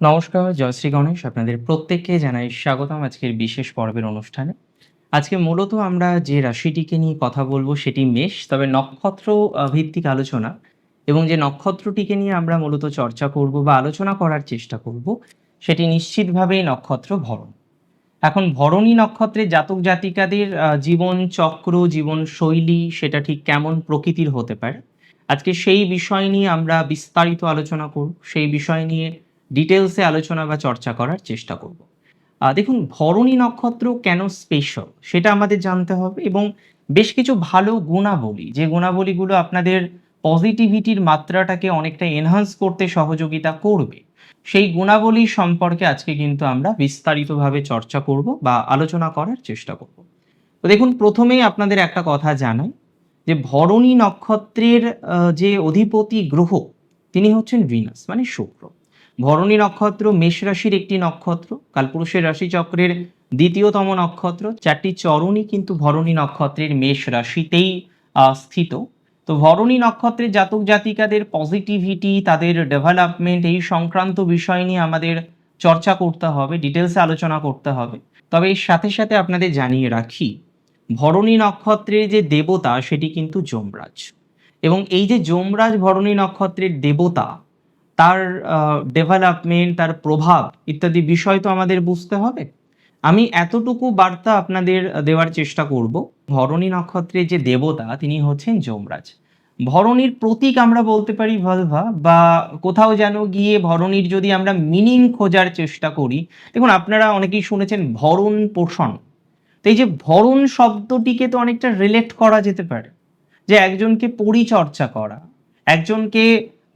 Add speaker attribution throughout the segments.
Speaker 1: নমস্কার জয়শ্রী গণেশ। আপনাদের প্রত্যেককে জানাই স্বাগতম আজকের বিশেষ পর্বের অনুষ্ঠানে। আজকে মূলত আমরা যে রাশিটিকে নিয়ে কথা বলব সেটি মেষ, তবে নক্ষত্র ভিত্তিক আলোচনা এবং যে নক্ষত্রটিকে নিয়ে আমরা মূলত চর্চা করব বা আলোচনা করার চেষ্টা করব, সেটি নিশ্চিতভাবেই নক্ষত্র ভরণ। এখন ভরণী নক্ষত্রের জাতক জাতিকাদের জীবন চক্র, জীবন শৈলী সেটা ঠিক কেমন প্রকৃতির হতে পারে? আজকে সেই বিষয় নিয়ে আমরা বিস্তারিত আলোচনা করব, সেই বিষয় নিয়ে ডিটেলসে আলোচনা বা চর্চা করার চেষ্টা করব। দেখুন, ভরণী নক্ষত্র কেন স্পেশাল সেটা আমাদের জানতে হবে এবং বেশ কিছু ভালো গুণাবলী, যে গুণাবলীগুলো আপনাদের পজিটিভিটির মাত্রাটাকে অনেকটা এনহান্স করতে সহযোগিতা করবে, সেই গুণাবলী সম্পর্কে আজকে কিন্তু আমরা বিস্তারিতভাবে চর্চা করব বা আলোচনা করার চেষ্টা করব। তো দেখুন, প্রথমেই আপনাদের একটা কথা জানাই, যে ভরণী নক্ষত্রের যে অধিপতি গ্রহ, তিনি হচ্ছেন ভিনাস মানে শুক্র। ভরণী নক্ষত্র, মেষ রাশির একটি নক্ষত্র, কালপুরুষের রাশিচক্রের দ্বিতীয়তম নক্ষত্র, চারটি চরণই কিন্তু ভরণী নক্ষত্রের মেষ রাশিতেই স্থিত। তো ভরণী নক্ষত্রের জাতক জাতিকাদের পজিটিভিটি তাদের ডেভেলপমেন্ট এই সংক্রান্ত বিষয় নিয়ে আমাদের চর্চা করতে হবে ডিটেলসে আলোচনা করতে হবে। তবে এর সাথে সাথে আপনাদের জানিয়ে রাখি, ভরণী নক্ষত্রের যে দেবতা, সেটি কিন্তু যমরাজ। এবং এই যে যমরাজ ভরণী নক্ষত্রের দেবতা তার ডেভেলপমেন্ট তার প্রভাব ইত্যাদি বিষয় তো আমাদের বুঝতে হবে। আমি এতটুকু বার্তা আপনাদের দেওয়ার চেষ্টা করব। ভরণী নক্ষত্রের যে দেবতা, তিনি হচ্ছেন যমরাজ। ভরণীর প্রতীক আমরা বলতে পারি ভলভা, বা কোথাও যেন গিয়ে ভরণীর যদি আমরা মিনিং খোঁজার চেষ্টা করি, দেখুন আপনারা অনেকেই শুনেছেন ভরণ পোষণ। তো এই যে ভরণ শব্দটিকে তো অনেকটা রিলেট করা যেতে পারে। যে একজনকে পরিচর্যা করা, একজনকে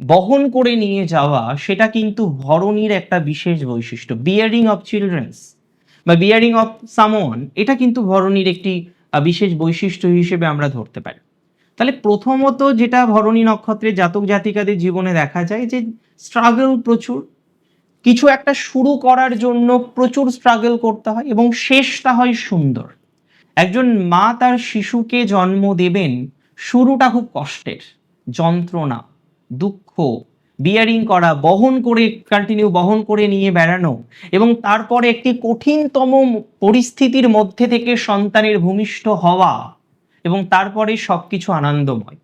Speaker 1: বহন করে নিয়ে যাওয়া, সেটা কিন্তু ভরণীর একটা বিশেষ বৈশিষ্ট্য। বিয়ারিং অফ চিলড্রেন্স বা বিয়ারিং অফ সামওয়ান এটা কিন্তু ভরণীর একটি বিশেষ বৈশিষ্ট্য হিসেবে আমরা ধরতে পারি। তাহলে প্রথমত যেটা ভরণী নক্ষত্রের জাতক জাতিকাদের জীবনে দেখা যায় যে স্ট্রাগল প্রচুর। কিছু একটা শুরু করার জন্য প্রচুর স্ট্রাগল করতে হয় এবং শেষটা হয় সুন্দর। একজন মা তার শিশুকে জন্ম দেবেন, শুরুটা খুব কষ্টের, যন্ত্রণা। দুঃখ। বিয়ারিং করা, বহন করে কন্টিনিউ বহন করে নিয়ে বেড়ানো এবং তারপরে একটি কঠিনতম পরিস্থিতির মধ্যে থেকে সন্তানের ভূমিষ্ঠ হওয়া এবং তারপরে সবকিছু আনন্দময়।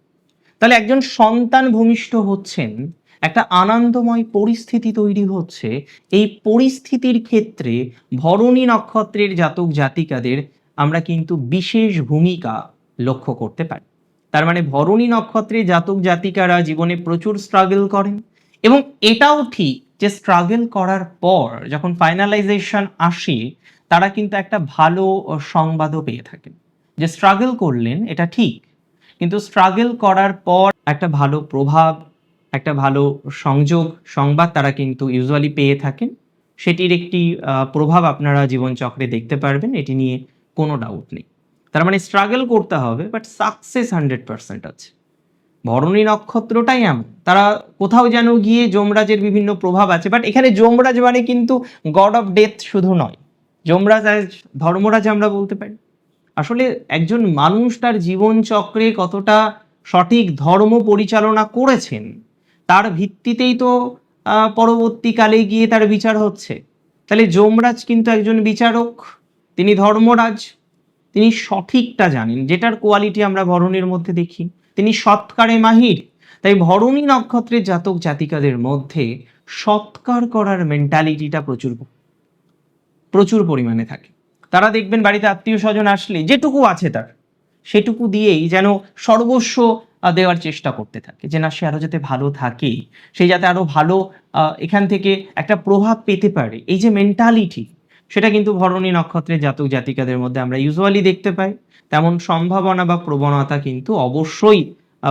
Speaker 1: তাহলে একজন সন্তান ভূমিষ্ঠ হচ্ছেন, একটা আনন্দময় পরিস্থিতি তৈরি হচ্ছে, এই পরিস্থিতির ক্ষেত্রে ভরণী নক্ষত্রের জাতক জাতিকাদের আমরা কিন্তু বিশেষ ভূমিকা লক্ষ্য করতে পারি। তার মানে ভরণী নক্ষত্রে জাতক জাতিকারা জীবনে প্রচুর স্ট্রাগল করেন এবং এটাও ঠিক যে স্ট্রাগল করার পর যখন ফাইনালাইজেশন আসে, তারা কিন্তু একটা ভালো সংবাদও পেয়ে থাকেন যে স্ট্রাগল করলেন, এটা ঠিক। কিন্তু স্ট্রাগল করার পর একটা ভালো প্রভাব, একটা ভালো সংযোগ, সংবাদ তারা কিন্তু ইউজুয়ালি পেয়ে থাকেন। সেটির একটি প্রভাব আপনারা জীবনচক্রে দেখতে পারবেন, এটি নিয়ে কোনো ডাউট নেই। তার মানে স্ট্রাগল করতে হবে বাট সাকসেস হান্ড্রেড পার্সেন্ট আছে। ভরণী নক্ষত্রটাই এমন। তারা কোথাও যেন গিয়ে যমরাজের বিভিন্ন প্রভাব আছে বাট এখানে যমরাজ মানে কিন্তু গড অফ ডেথ শুধু নয়। যমরাজ ধর্মরাজ আমরা বলতে পারি। আসলে একজন মানুষ তার জীবন চক্রে কতটা সঠিক ধর্ম পরিচালনা করেছেন, তার ভিত্তিতেই তো পরবর্তীকালে গিয়ে তার বিচার হচ্ছে। তাহলে যমরাজ কিন্তু একজন বিচারক, তিনি ধর্মরাজ তিনি সঠিকটা জানেন, যেটার কোয়ালিটি আমরা ভরণীর মধ্যে দেখি। তিনি সৎকারে মাহির, তাই ভরণী নক্ষত্রের জাতক জাতিকাদের মধ্যে সৎকার করার মেন্টালিটিটা প্রচুর প্রচুর পরিমাণে থাকে। তারা দেখবেন বাড়িতে আত্মীয় স্বজন আসলে যেটুকু আছে তার, সেটুকু দিয়েই যেন সর্বস্ব দেওয়ার চেষ্টা করতে থাকে। যে না, সে আরও যাতে ভালো থাকে, সে যাতে আরও ভালো এখান থেকে একটা প্রভাব পেতে পারে। এই যে মেন্টালিটি সেটা কিন্তু ভরণী নক্ষত্রের জাতক জাতিকাদের মধ্যে আমরা ইউজুয়ালি দেখতে পাই। তেমন সম্ভাবনা বা প্রবণতা কিন্তু অবশ্যই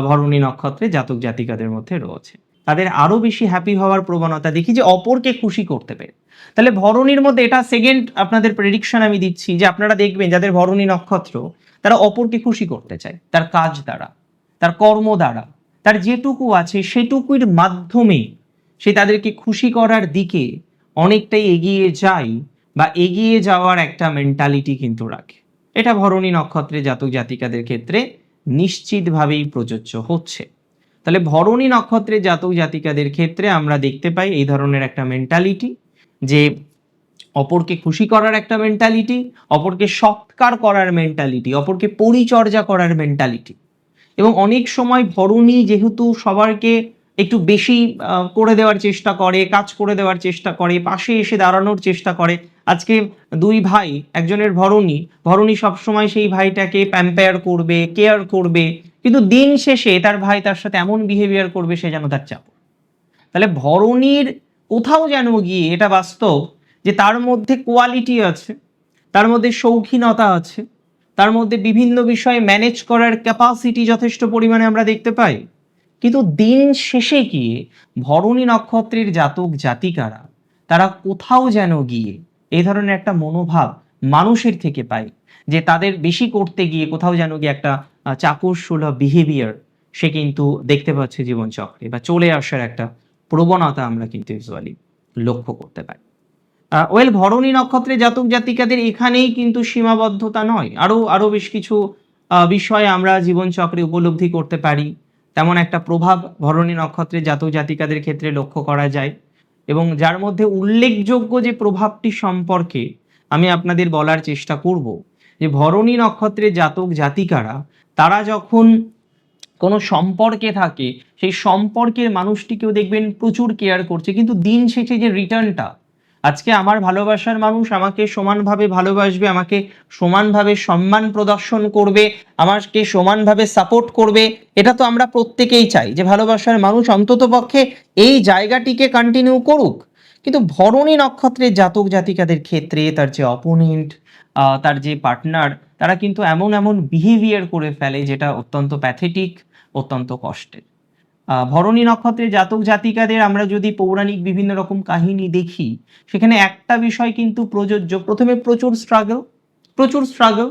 Speaker 1: ভরণী নক্ষত্রে জাতক জাতিকাদের মধ্যে রয়েছে। তাদের আরও বেশি হ্যাপি হওয়ার প্রবণতা দেখি যে অপরকে খুশি করতে পেরে। তাহলে ভরণীর মধ্যে এটা সেকেন্ড আপনাদের প্রেডিকশন আমি দিচ্ছি যে আপনারা দেখবেন যাদের ভরণী নক্ষত্র, তারা অপরকে খুশি করতে চায়। তার কাজ দ্বারা, তার কর্ম দ্বারা, তার যেটুকু আছে সেটুকুর মাধ্যমে সে তাদেরকে খুশি করার দিকে অনেকটাই এগিয়ে যায় বা এগিয়ে যাওয়ার একটা মেন্টালিটি কিন্তু রাখে। এটা ভরণী নক্ষত্রে জাতক জাতিকাদের ক্ষেত্রে নিশ্চিতভাবেই প্রযোজ্য হচ্ছে। তাহলে ভরণী নক্ষত্রে জাতক জাতিকাদের ক্ষেত্রে আমরা দেখতে পাই এই ধরনের একটা মেন্টালিটি যে অপরকে খুশি করার একটা মেন্টালিটি অপরকে সৎকার করার মেন্টালিটি অপরকে পরিচর্যা করার মেন্টালিটি এবং অনেক সময় ভরণী যেহেতু সবারকে একটু বেশি করে দেওয়ার চেষ্টা করে, কাজ করে দেওয়ার চেষ্টা করে, পাশে এসে দাঁড়ানোর চেষ্টা করে আজকে দুই ভাই, একজনের ভরণী। ভরণী সবসময় সেই ভাইটাকে প্যাম্পায়ার করবে কেয়ার করবে। কিন্তু দিন শেষে তার ভাই তার সাথে এমন বিহেভিয়ার করবে সে যেন তার চাপ তাহলে ভরণীর কোথাও যেন গিয়ে এটা বাস্তব যে তার মধ্যে কোয়ালিটি আছে, তার মধ্যে শৌখিনতা আছে, তার মধ্যে বিভিন্ন বিষয়ে ম্যানেজ করার ক্যাপাসিটি যথেষ্ট পরিমাণে আমরা দেখতে পাই। কিন্তু দিন শেষে গিয়ে ভরণী নক্ষত্রের জাতক জাতিকারা, তারা কোথাও যেন গিয়ে এই ধরনের একটা মনোভাব মানুষের থেকে পায় যে তাদের বেশি করতে গিয়ে কোথাও যেন গিয়ে একটা চাকর বিহেভিয়ার সে কিন্তু দেখতে পাচ্ছে জীবনচক্রে বা চলে আসার একটা প্রবণতা আমরা কিন্তু ইউজুয়ালি লক্ষ্য করতে পারি। ওয়েল ভরণী নক্ষত্রে জাতক জাতিকাদের এখানেই কিন্তু সীমাবদ্ধতা নয়। আরও আরও বেশ কিছু বিষয় আমরা জীবনচক্রে উপলব্ধি করতে পারি। তেমন একটা প্রভাব ভরণী নক্ষত্রে জাতক জাতিকাদের ক্ষেত্রে লক্ষ্য করা যায়। এবং যার মধ্যে উল্লেখযোগ্য যে প্রভাবটি সম্পর্কে আমি আপনাদের বলার চেষ্টা করব, যে ভরণী নক্ষত্রের জাতক জাতিকারা, তারা যখন কোনো সম্পর্কে থাকে, সেই সম্পর্কের মানুষটিকেও দেখবেন প্রচুর কেয়ার করছে, কিন্তু দিন শেষে যে রিটার্নটা আজকে আমার ভালোবাসার মানুষ আমাকে সমানভাবে ভালোবাসবে, আমাকে সমানভাবে সম্মান প্রদর্শন করবে, আমাকে সমানভাবে সাপোর্ট করবে, এটা তো আমরা প্রত্যেকেই চাই যে ভালোবাসার মানুষ অন্তত পক্ষে এই জায়গাটিকে কন্টিনিউ করুক। কিন্তু ভরণী নক্ষত্রের জাতক জাতিকাদের ক্ষেত্রে তার যে অপোনেন্ট তার যে পার্টনার তারা কিন্তু এমন এমন বিহেভিয়ার করে ফেলে যেটা অত্যন্ত প্যাথেটিক অত্যন্ত কষ্টের। ভরণী নক্ষত্রের জাতক জাতিকাদের আমরা যদি পৌরাণিক বিভিন্ন রকম কাহিনী দেখি, সেখানে একটা বিষয় কিন্তু প্রযোজ্য। প্রথমে প্রচুর স্ট্রাগল প্রচুর স্ট্রাগল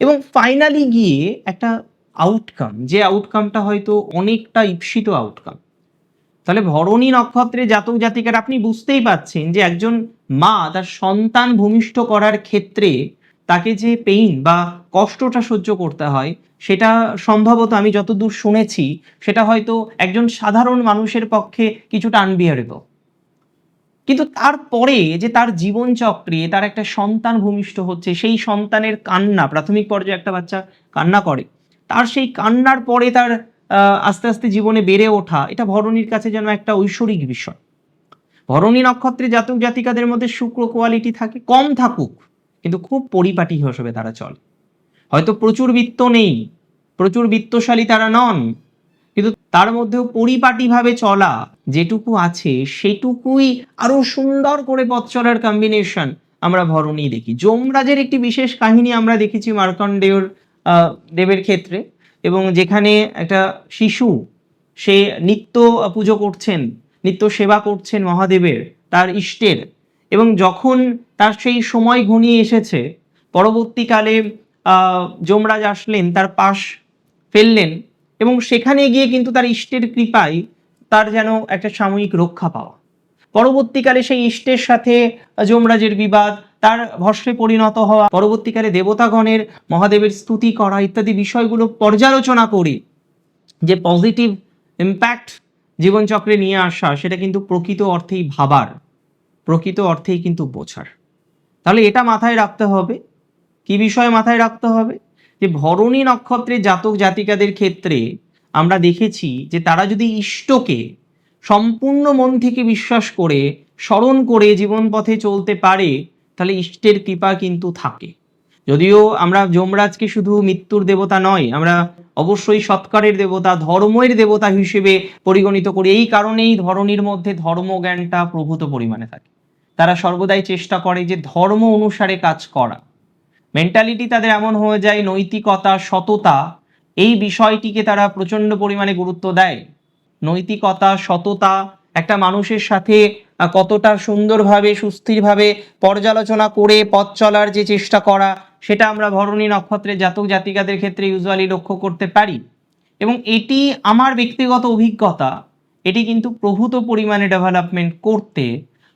Speaker 1: এবং ফাইনালি গিয়ে একটা আউটকাম যে আউটকামটা হয়তো অনেকটা ঈপ্সিত আউটকাম তাহলে ভরণী নক্ষত্রে জাতক জাতিকার, আপনি বুঝতেই পাচ্ছেন যে একজন মা তার সন্তান ভূমিষ্ঠ করার ক্ষেত্রে তাকে যে পেইন বা কষ্টটা সহ্য করতে হয়, সেটা সম্ভবত আমি যতদূর শুনেছি, সেটা হয়তো একজন সাধারণ মানুষের পক্ষে কিছুটা আনবিয়ারেবল কিন্তু তারপরে যে তার জীবনচক্রে তার একটা সন্তান ভূমিষ্ঠ হচ্ছে, সেই সন্তানের কান্না, প্রাথমিক পর্যায়ে একটা বাচ্চা কান্না করে, তার সেই কান্নার পরে তার আস্তে আস্তে জীবনে বেড়ে ওঠা, এটা ভরণীর কাছে যেন একটা ঐশ্বরিক বিষয়। ভরণী নক্ষত্রে জাতক জাতিকাদের মধ্যে শুক্র কোয়ালিটি থাকে, কম থাকুক কিন্তু খুব পরিপাটি হিসেবে তারা চলে। হয়তো প্রচুর বৃত্ত নেই, প্রচুর বৃত্তশালী তারা নন, কিন্তু তার মধ্যেও পরিপাটিভাবে চলা যেটুকু আছে সেটুকুই আরও সুন্দর করে পথ চলার কম্বিনেশন আমরা ভরণী দেখি। যমরাজের একটি বিশেষ কাহিনী আমরা দেখেছি মার্কণ্ডেয়র দেবের ক্ষেত্রে এবং যেখানে একটা শিশু, সে নিত্য পুজো করছেন, নিত্য সেবা করছেন মহাদেবের, তার ইষ্টের। এবং যখন তার সেই সময় ঘনিয়ে এসেছে, পরবর্তীকালে যমরাজ আসলেন, তার পাশ ফেললেন এবং সেখানে গিয়ে কিন্তু তার ইষ্টের কৃপায় তার যেন একটা সাময়িক রক্ষা পাওয়া। পরবর্তীকালে সেই ইষ্টের সাথে যমরাজের বিবাদ, তার ভস্মে পরিণত হওয়া, পরবর্তীকালে দেবতাগণের মহাদেবের স্তুতি করা ইত্যাদি বিষয়গুলো পর্যালোচনা করে যে পজিটিভ ইম্প্যাক্ট জীবনচক্রে নিয়ে আসা, সেটা কিন্তু প্রকৃত অর্থেই ভাবার। প্রকৃত অর্থেই কিন্তু বোঝার তাহলে এটা মাথায় রাখতে হবে। কি বিষয় মাথায় রাখতে হবে? যে ভরণী নক্ষত্রের জাতক জাতিকাদের ক্ষেত্রে আমরা দেখেছি যে তারা যদি ইষ্টকে সম্পূর্ণ মন থেকে বিশ্বাস করে, স্মরণ করে জীবন পথে চলতে পারে, তাহলে ইষ্টের কৃপা কিন্তু থাকে। যদিও আমরা যমরাজকে শুধু মৃত্যুর দেবতা নয়, আমরা অবশ্যই সৎকারের দেবতা ধর্মের দেবতা হিসেবে পরিগণিত করি। এই কারণেই ধরণীর মধ্যে ধর্মজ্ঞানটা প্রভূত পরিমাণে থাকে। তারা সর্বদাই চেষ্টা করে যে ধর্ম অনুসারে কাজ করা। মেন্টালিটি তাদের এমন হয়ে যায়, নৈতিকতা, সততা, এই বিষয়টিকে তারা প্রচণ্ড পরিমাণে গুরুত্ব দেয়। নৈতিকতা, সততা একটা মানুষের সাথে কতটা সুন্দরভাবে, সুস্থিরভাবে পর্যালোচনা করে পথ চলার যে চেষ্টা করা, সেটা আমরা ভরণী নক্ষত্রের জাতক জাতিকাদের ক্ষেত্রে ইউজুয়ালি লক্ষ্য করতে পারি। এবং এটি আমার ব্যক্তিগত অভিজ্ঞতা, এটি কিন্তু প্রভূত পরিমাণে ডেভেলপমেন্ট করতে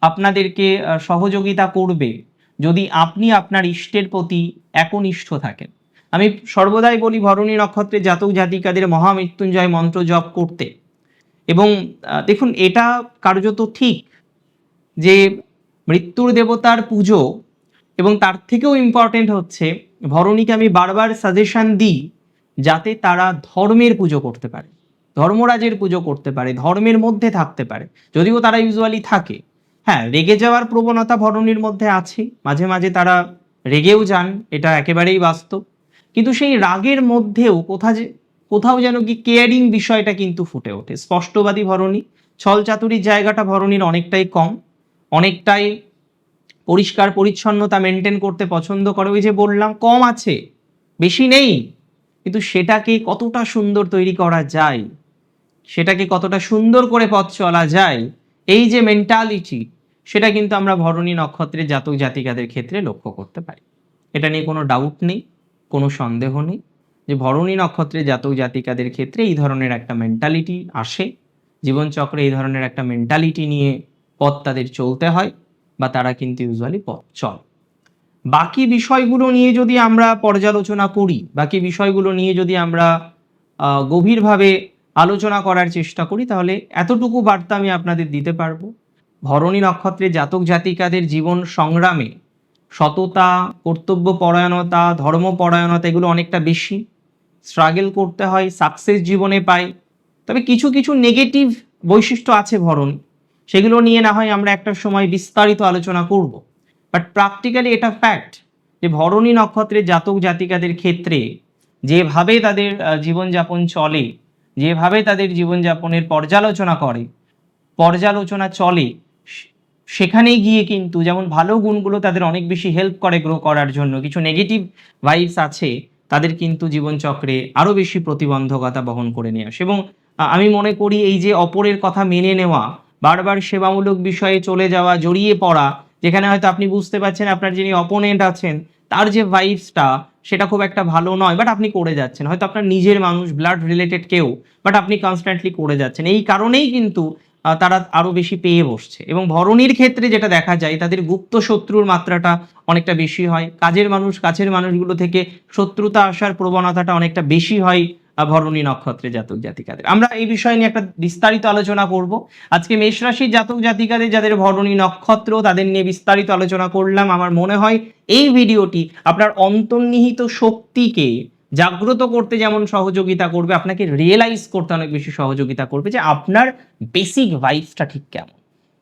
Speaker 1: আপনাদেরকে সহযোগিতা করবে যদি আপনি আপনার ইষ্টের প্রতি একনিষ্ঠ থাকেন। আমি সর্বদাই বলি, ভরণী নক্ষত্রের জাতক জাতিকাদের মহামৃত্যুঞ্জয় মন্ত্র জপ করতে। এবং দেখুন, এটা কার্যত ঠিক যে মৃত্যুর দেবতার পুজো এবং তার থেকেও ইম্পর্টেন্ট হচ্ছে, ভরণীকে আমি বারবার সাজেশন দিই যাতে তারা ধর্মের পুজো করতে পারে, ধর্মরাজের পুজো করতে পারে, ধর্মের মধ্যে থাকতে পারে। যদিও তারা ইউজুয়ালি থাকে হ্যাঁ রেগে যাওয়ার প্রবণতা ভরণীর মধ্যে আছে। মাঝে মাঝে তারা রেগেও যান, এটা একেবারেই বাস্তব। কিন্তু সেই রাগের মধ্যেও কোথা যে, কোথাও যেন কি কেয়ারিং বিষয়টা কিন্তু ফুটে ওঠে। স্পষ্টবাদী ভরণী, ছল চাতুরির জায়গাটা ভরণীর অনেকটাই কম। অনেকটাই পরিষ্কার পরিচ্ছন্নতা মেনটেন করতে পছন্দ করে। ওই যে বললাম, কম আছে, বেশি নেই। কিন্তু সেটাকে কতটা সুন্দর তৈরি করা যায়, সেটাকে কতটা সুন্দর করে পথ চলা যায় এই যে মেন্টালিটি সেটা কিন্তু আমরা ভরণী নক্ষত্রের জাতক জাতিকাদের ক্ষেত্রে লক্ষ্য করতে পারি। এটা নিয়ে কোনো ডাউট নেই, কোনো সন্দেহ নেই যে ভরণী নক্ষত্রের জাতক জাতিকাদের ক্ষেত্রে এই ধরনের একটা মেন্টালিটি আসে। জীবনচক্রে এই ধরনের একটা মেন্টালিটি নিয়ে পথ তাদের চলতে হয় বা তারা কিন্তু ইউজুয়ালি পথ চল। বাকি বিষয়গুলো নিয়ে যদি আমরা পর্যালোচনা করি, বাকি বিষয়গুলো নিয়ে যদি আমরা গভীরভাবে আলোচনা করার চেষ্টা করি, তাহলে এতটুকু বার্তা আমি আপনাদের দিতে পারব। ভরণী নক্ষত্রের জাতক জাতিকাদের জীবন সংগ্রামে সততা কর্তব্য পরায়ণতা ধর্মপরায়ণতা এগুলো অনেকটা বেশি। স্ট্রাগল করতে হয় সাকসেস জীবনে পাই। তবে কিছু কিছু নেগেটিভ বৈশিষ্ট্য আছে ভরণ। সেগুলো নিয়ে না হয় আমরা একটা সময় বিস্তারিত আলোচনা করব। বাট প্র্যাকটিক্যালি এটা ফ্যাক্ট যে ভরণী নক্ষত্রের জাতক জাতিকাদের ক্ষেত্রে যেভাবে তাদের জীবনযাপন চলে যেভাবে তাদের জীবনযাপনের পর্যালোচনা করে, পর্যালোচনা চলে সেখানে গিয়ে কিন্তু যেমন ভালো গুণগুলো তাদের অনেক বেশি হেল্প করে গ্রো করার জন্য, কিছু নেগেটিভ ভাইবস আছে, তাদের কিন্তু জীবনচক্রে আরও বেশি প্রতিবন্ধকতা বহন করে নিয়ে আসে। এবং আমি মনে করি এই যে অপরের কথা মেনে নেওয়া, বারবার সেবামূলক বিষয়ে চলে যাওয়া, জড়িয়ে পড়া, যেখানে হয়তো আপনি বুঝতে পারছেন আপনার যিনি অপোনেন্ট আছেন তার যে ভাইবসটা সেটা খুব একটা ভালো নয় বাট আপনি করে যাচ্ছেন। হয়তো আপনার নিজের মানুষ ব্লাড রিলেটেড কেউ বাট আপনি কনস্ট্যান্টলি করে যাচ্ছেন। এই কারণেই কিন্তু তারা আরও বেশি পেয়ে বসছে। এবং ভরণীর ক্ষেত্রে যেটা দেখা যায়, তাদের গুপ্ত শত্রুর মাত্রাটা অনেকটা বেশি হয়। কাজের মানুষ, কাছের মানুষগুলো থেকে শত্রুতা আসার প্রবণতাটা অনেকটা বেশি হয়। ভরণী নক্ষত্রে জাতক জাতিকাদের। আমরা এই বিষয় নিয়ে একটা বিস্তারিত আলোচনা করব। আজকে মেষ রাশির জাতক জাতিকাদের যাদের ভরণী নক্ষত্র, তাদের নিয়ে বিস্তারিত আলোচনা করলাম। আমার মনে হয় এই ভিডিওটি আপনার অন্তর্নিহিত শক্তিকে জাগ্রত করতে যেমন সহযোগিতা করবে, আপনাকে রিয়েলাইজ করতে অনেক বেশি সহযোগিতা করবে যে আপনার বেসিক ভাইবসটা ঠিক কেমন।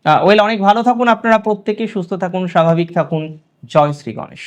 Speaker 1: ওয়েল অনেক ভালো থাকুন আপনারা প্রত্যেকে, সুস্থ থাকুন, স্বাভাবিক থাকুন। জয় শ্রী গণেশ।